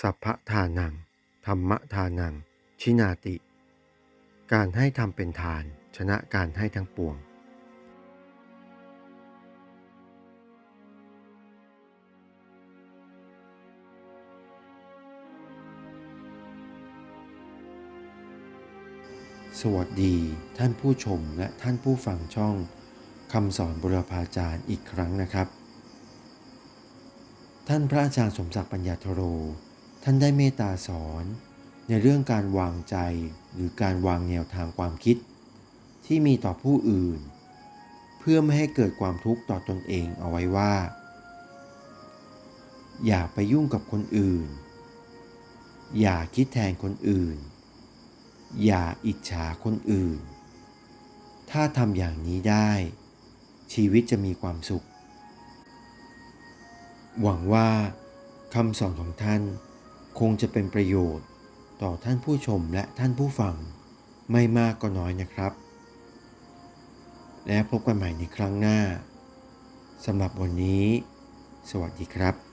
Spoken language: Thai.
สัพพทานัง ธรรมทานัง ชินาติ การให้ทำเป็นทาน ชนะการให้ทั้งปวง สวัสดีท่านผู้ชมและท่านผู้ฟังช่องคำสอนบุรพาจารย์อีกครั้งนะครับ ท่านพระอาจารย์สมศักดิ์ปัญญาธโร ท่านได้เมตตาสอนในเรื่องการวางใจหรือการวางแนวทางความคิด ที่มีต่อผู้อื่น เพื่อไม่ให้เกิดความทุกข์ต่อตนเองเอาไว้ว่า อย่าไปยุ่งกับคนอื่น อย่าคิดแทนคนอื่น อย่าอิจฉาคนอื่น ถ้าทำอย่างนี้ได้ ชีวิตจะมีความสุข หวังว่าคำสอนของท่าน คงจะเป็นประโยชน์ต่อท่านผู้ชมและท่านผู้ฟัง ไม่มากก็น้อยนะครับ และพบกันใหม่ในครั้งหน้าสำหรับวันนี้ สวัสดีครับ